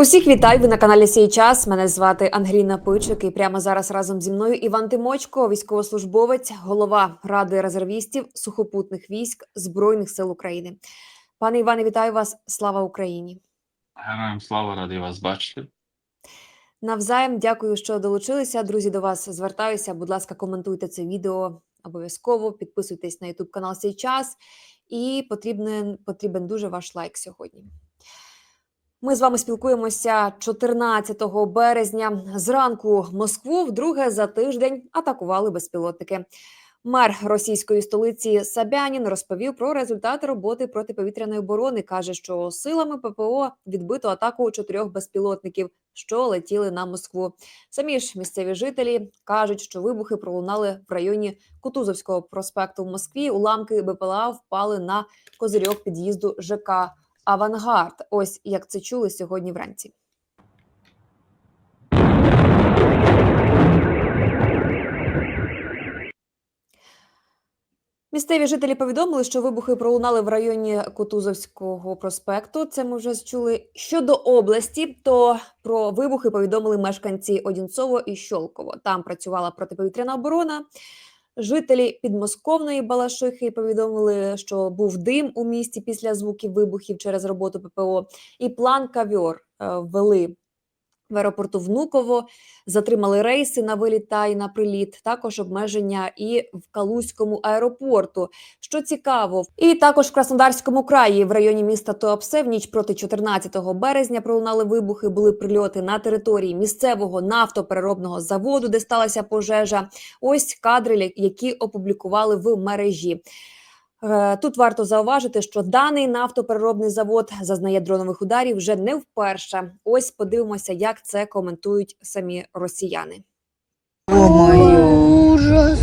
Усіх вітаю! Ви на каналі Сій час. Мене звати Ангеліна Пичик. І прямо зараз разом зі мною Іван Тимочко, військовослужбовець, голова ради резервістів сухопутних військ Збройних сил України. Пане Іване, вітаю вас! Слава Україні! Героям слава, радий вас бачити. Навзаєм дякую, що долучилися. Друзі, до вас звертаюся. Будь ласка, коментуйте це відео обов'язково. Підписуйтесь на YouTube канал Сій час. І потрібен, потрібен дуже ваш лайк сьогодні. Ми з вами спілкуємося 14 березня. Зранку Москву вдруге за тиждень атакували безпілотники. Мер російської столиці Сабянін розповів про результати роботи протиповітряної оборони. каже, що силами ППО відбито атаку чотирьох безпілотників, що летіли на Москву. Самі ж місцеві жителі кажуть, що вибухи пролунали в районі Кутузовського проспекту в Москві. Уламки БПЛА впали на козирьок під'їзду ЖК Авангард. Ось як це чули сьогодні вранці. Місцеві жителі повідомили, що вибухи пролунали в районі Кутузовського проспекту. Це ми вже чули. Щодо області, то про вибухи повідомили мешканці Одінцово і Щолково. Там працювала протиповітряна оборона. Жителі підмосковної Балашихи повідомили, що був дим у місті після звуків вибухів через роботу ППО. І план кавьор е, ввели в аеропорту Внуково, затримали рейси на виліт та й на приліт. Також обмеження і в Калузькому аеропорту. Що цікаво, і також в Краснодарському краї в районі міста Туапсе в ніч проти 14 березня пролунали вибухи. Були прильоти на території місцевого нафтопереробного заводу, де сталася пожежа. Ось кадри, які опублікували в мережі. Е, Тут варто зауважити, що даний нафтопереробний завод зазнає дронових ударів вже не вперше. Ось подивимося, як це коментують самі росіяни. Ё-моё. Ужас.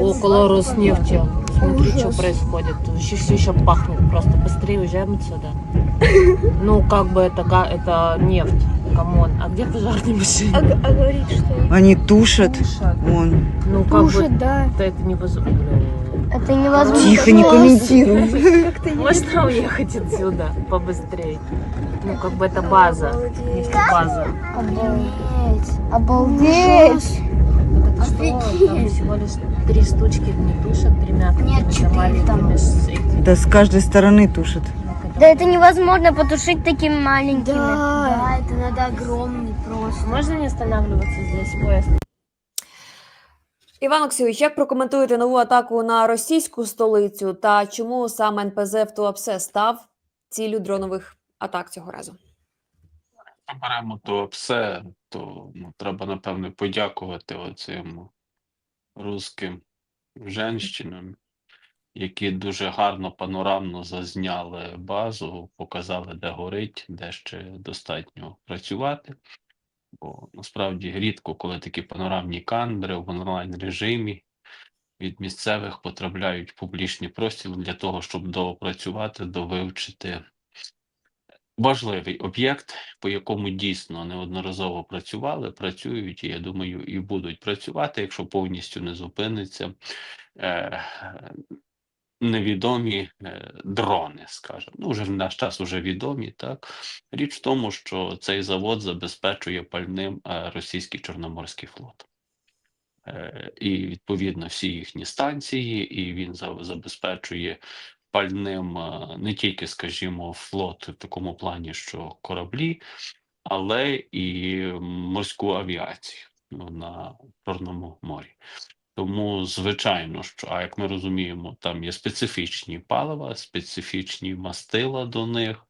около Роснефти. Смотри, что происходит. Еще все еще пахнет. Просто быстрее уезжаем отсюда. Ну, как бы это, га- это нефть. Камон. А где пожарные А, машины? г- а говорит, что Они тушат. Вон. Ну, как бы тушит, да. это, это невозможно. Это невозможно. Тихо, не комментируй. Можно уехать отсюда побыстрее? Ну, как бы это база. Обалдеть. Обалдеть. Так это что? Там всего лишь три штучки не тушат тремя Нет, четыре там. Да с каждой стороны тушат. Да это невозможно потушить такими маленькими. Да, это надо огромный просто. Можно не останавливаться здесь? Поезд Іван Олексійович, як прокоментуєте нову атаку на російську столицю та чому саме НПЗ в Туапсе став ціллю дронових атак цього разу? Якщо беремо то все, то ну, треба, напевне, подякувати оцим русським женщинам, які дуже гарно панорамно зазняли базу, показали, де горить, де ще достатньо працювати. Бо насправді рідко, коли такі панорамні кадри в онлайн режимі від місцевих потрапляють в публічний простір для того, щоб доопрацювати, довивчити важливий об'єкт, по якому дійсно неодноразово працювали, працюють, і я думаю, і будуть працювати, якщо повністю не зупиниться е, невідомі е, дрони, скажімо. Ну, вже в наш час вже відомі, так. Річ в тому, що цей завод забезпечує пальним е, російський Чорноморський флот. Е, І відповідно всі їхні станції, і він забезпечує пальним не тільки, скажімо, флот в такому плані, що кораблі, але і морську авіацію ну, на Чорному морі. Тому, звичайно, що, а як ми розуміємо, там є специфічні палива, специфічні мастила до них.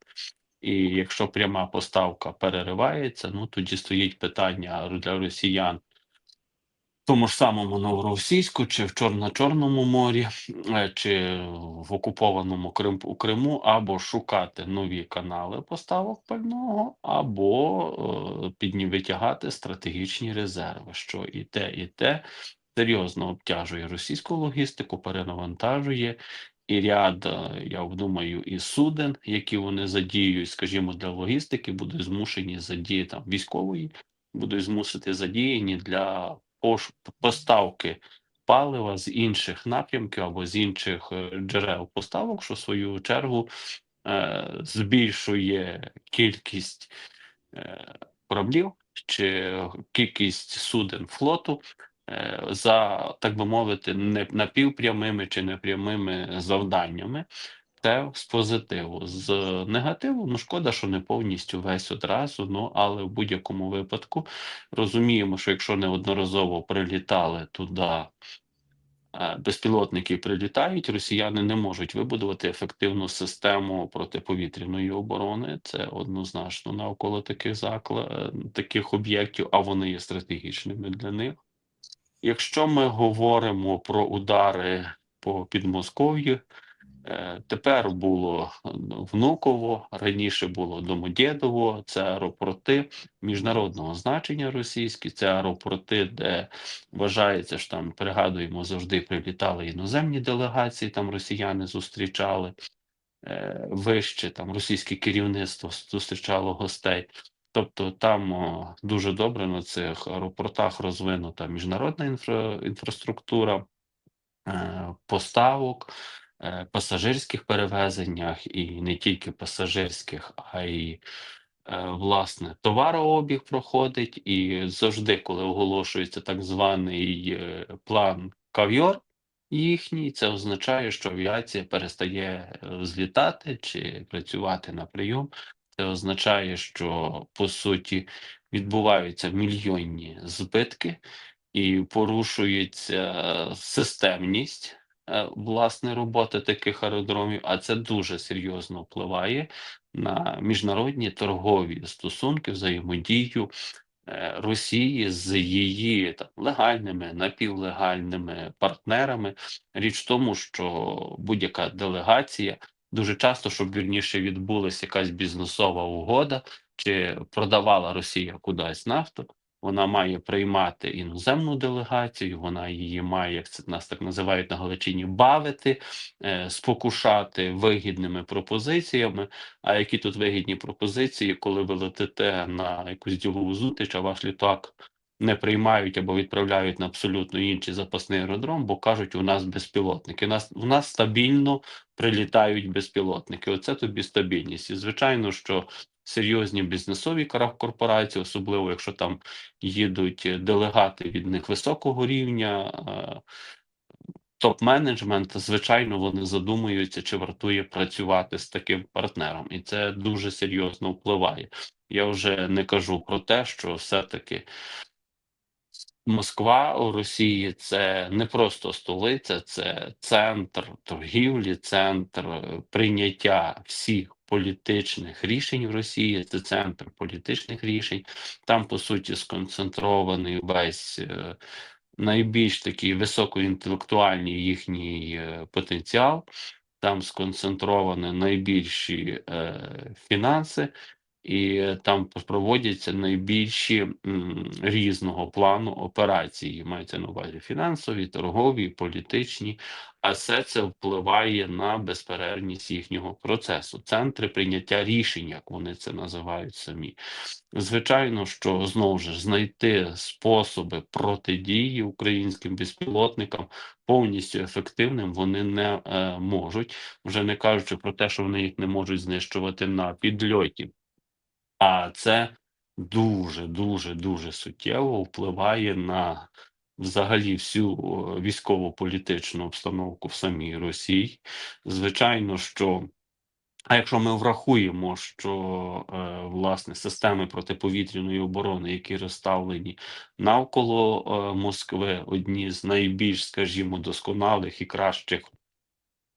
І якщо пряма поставка переривається, ну тоді стоїть питання для росіян в тому ж самому новоросійську, чи в Чор... на Чорному морі, е, чи в окупованому Крим... у Криму, або шукати нові канали поставок пального, або е, підні витягати стратегічні резерви, що і те, і те серйозно обтяжує російську логістику, перенавантажує. І ряд, е, я думаю, і суден, які вони задіюють, скажімо, для логістики, будуть змушені задіяти там військової, будуть змусити задіяні для поставки палива з інших напрямків або з інших е, джерел поставок, що в свою чергу е, збільшує кількість е, кораблів чи кількість суден флоту за, так би мовити, не напівпрямими чи непрямими завданнями. Це з позитиву. З негативу, ну шкода, що не повністю весь одразу. Ну але в будь-якому випадку розуміємо, що якщо неодноразово прилітали туди е, безпілотники прилітають, росіяни не можуть вибудувати ефективну систему протиповітряної оборони. Це однозначно навколо таких закла... таких об'єктів, а вони є стратегічними для них. Якщо ми говоримо про удари по Підмосков'ю, е, тепер було Внуково, раніше було Домодєдово, це аеропорти міжнародного значення російські, це аеропорти, де вважається, що там пригадуємо, завжди прилітали іноземні делегації, там росіяни зустрічали е, вище, там російське керівництво зустрічало гостей. Тобто там дуже добре на цих аеропортах розвинута міжнародна інфра, інфраструктура е, поставок, е, пасажирських перевезеннях, і не тільки пасажирських, а й е, власне товарообіг проходить. І завжди, коли оголошується так званий план кав'йор їхній, це означає, що авіація перестає злітати чи працювати на прийом. Це означає, що по суті відбуваються мільйонні збитки і порушується системність е, власне роботи таких аеродромів, а це дуже серйозно впливає на міжнародні торгові стосунки, взаємодію е, Росії з її там легальними, напівлегальними партнерами. Річ в тому, що будь-яка делегація дуже часто, щоб вірніше відбулася якась бізнесова угода, чи продавала Росія кудись нафту. Вона має приймати іноземну делегацію, вона її має, як це нас так називають на Галичині, бавити, е, спокушати вигідними пропозиціями. А які тут вигідні пропозиції, коли ви летите на якусь ділову зустріч, а ваш літак не приймають або відправляють на абсолютно інший запасний аеродром, бо кажуть, у нас безпілотники. У нас, у нас стабільно прилітають безпілотники. Оце тобі стабільність. І звичайно, що серйозні бізнесові корпорації, особливо якщо там їдуть е, делегати від них високого рівня. е, Топ-менеджмент, звичайно, вони задумуються, чи вартує працювати з таким партнером, і це дуже серйозно впливає. Я вже не кажу про те, що все-таки Москва у Росії це не просто столиця, це центр торгівлі, центр е, прийняття всіх політичних рішень в Росії. Це центр політичних рішень. Там, по суті, сконцентрований весь е, найбільш такий високоінтелектуальний їхній е, потенціал. Там сконцентровані найбільші е, фінанси, і там проводяться найбільші різного плану операції. Мається на увазі фінансові, торгові, політичні, а все це впливає на безперервність їхнього процесу. Центри прийняття рішень, як вони це називають самі. Звичайно, що знову ж знайти способи протидії українським безпілотникам повністю ефективним вони не е, можуть, вже не кажучи про те, що вони їх не можуть знищувати на підльоті. А це дуже, дуже, дуже суттєво впливає на взагалі всю о, військово-політичну обстановку в самій Росії. Звичайно, що. А якщо ми врахуємо, що е, власне системи протиповітряної оборони, які розставлені навколо е, Москви, одні з найбільш, скажімо, досконалих і кращих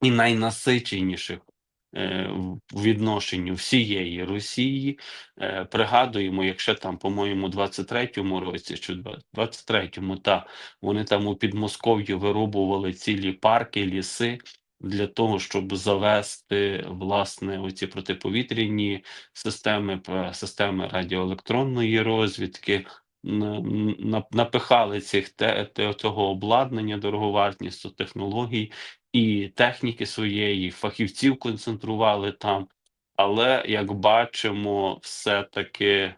і найнасиченіших е, в відношенню всієї Росії. Е, Пригадуємо, якщо там, по-моєму, 23-му році чи 23-му, та вони там у Підмосков'ї вирубували цілі парки, ліси. Для того щоб завести власне оці протиповітряні системи, системи радіоелектронної розвідки, напихали цих цього обладнання дороговартістю технологій і техніки своєї, фахівців концентрували там. Але як бачимо, все-таки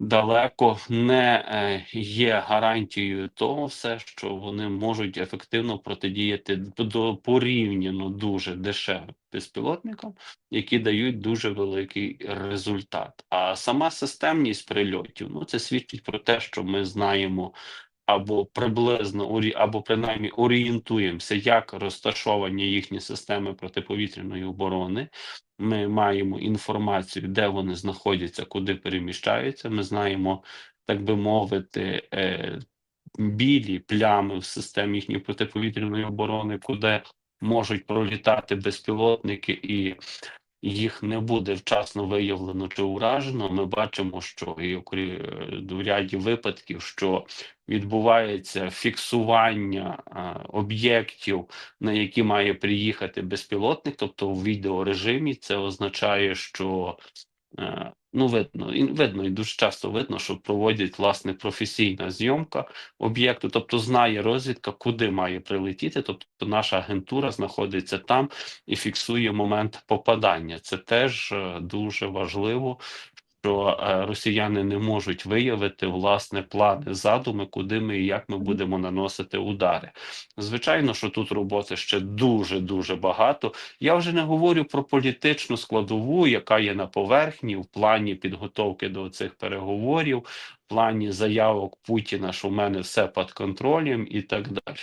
далеко не е, є гарантією того, все, що вони можуть ефективно протидіяти до порівняно дуже дешевим безпілотникам, які дають дуже великий результат. А сама системність прильотів, ну це свідчить про те, що ми знаємо. Або приблизно або принаймні орієнтуємося, як розташовані їхні системи протиповітряної оборони. Ми маємо інформацію, де вони знаходяться, куди переміщаються. Ми знаємо, так би мовити, е, білі плями в системі їхньої протиповітряної оборони, куди можуть пролітати безпілотники, і їх не буде вчасно виявлено чи уражено. Ми бачимо, що і е, в ряді випадків, що відбувається фіксування об'єктів на які має приїхати безпілотник, тобто в відеорежимі, це означає, що ну видно, і видно, і дуже часто видно, що проводять власне професійна зйомка об'єкту, тобто знає розвідка, куди має прилетіти. Тобто наша агентура знаходиться там і фіксує момент попадання. Це теж е, дуже важливо. Що е, росіяни не можуть виявити власне плани, задуми, куди ми і як ми будемо наносити удари. Звичайно, що тут роботи ще дуже дуже багато. Я вже не говорю про політичну складову, яка є на поверхні в плані підготовки до цих переговорів, в плані заявок Путіна, що в мене все під контролем, і так далі.